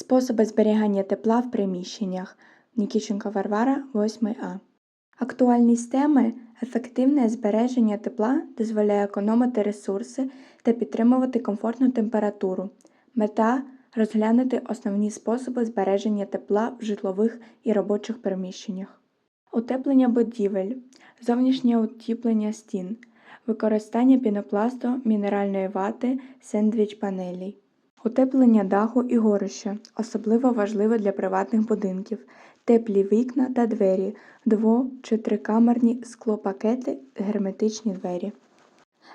Способи зберігання тепла в приміщеннях. Нікіченко Варвара, 8 А. Актуальність теми ефективне збереження тепла дозволяє економити ресурси та підтримувати комфортну температуру. Мета розглянути основні способи збереження тепла в житлових і робочих приміщеннях. Утеплення будівель, зовнішнє утеплення стін, використання пінопласту, мінеральної вати, сендвіч панелей. Утеплення даху і горища особливо важливе для приватних будинків, теплі вікна та двері, дво- чи трикамерні склопакети, герметичні двері.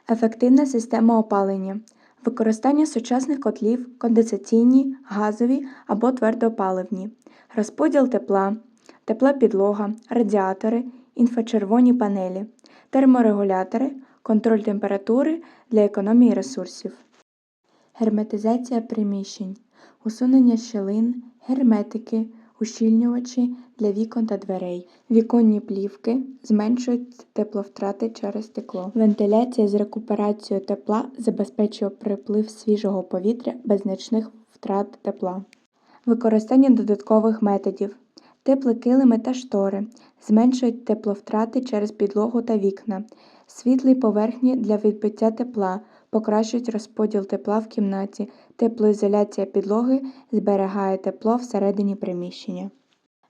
Ефективна система опалення. Використання сучасних котлів, конденсаційні, газові або твердопаливні, розподіл тепла, тепла підлога, радіатори, інфрачервоні панелі, терморегулятори, контроль температури для економії ресурсів. Герметизація приміщень, усунення щілин, герметики, ущільнювачі для вікон та дверей, віконні плівки зменшують тепловтрати через стекло. Вентиляція з рекуперацією тепла забезпечує приплив свіжого повітря без значних втрат тепла. Використання додаткових методів. Теплі килими та штори зменшують тепловтрати через підлогу та вікна, світлі поверхні для відбиття тепла, покращують розподіл тепла в кімнаті, теплоізоляція підлоги зберігає тепло всередині приміщення.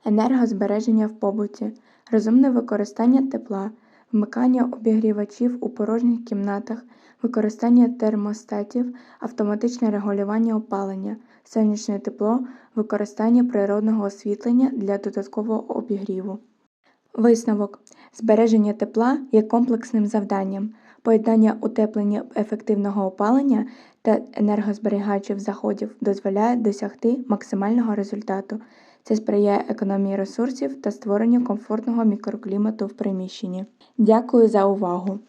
Енергозбереження в побуті, розумне використання тепла, вмикання обігрівачів у порожніх кімнатах, використання термостатів, автоматичне регулювання опалення, сонячне тепло, використання природного освітлення для додаткового обігріву. Висновок. Збереження тепла є комплексним завданням. Поєднання утеплення ефективного опалення та енергозберігаючих заходів дозволяє досягти максимального результату. Це сприяє економії ресурсів та створенню комфортного мікроклімату в приміщенні. Дякую за увагу!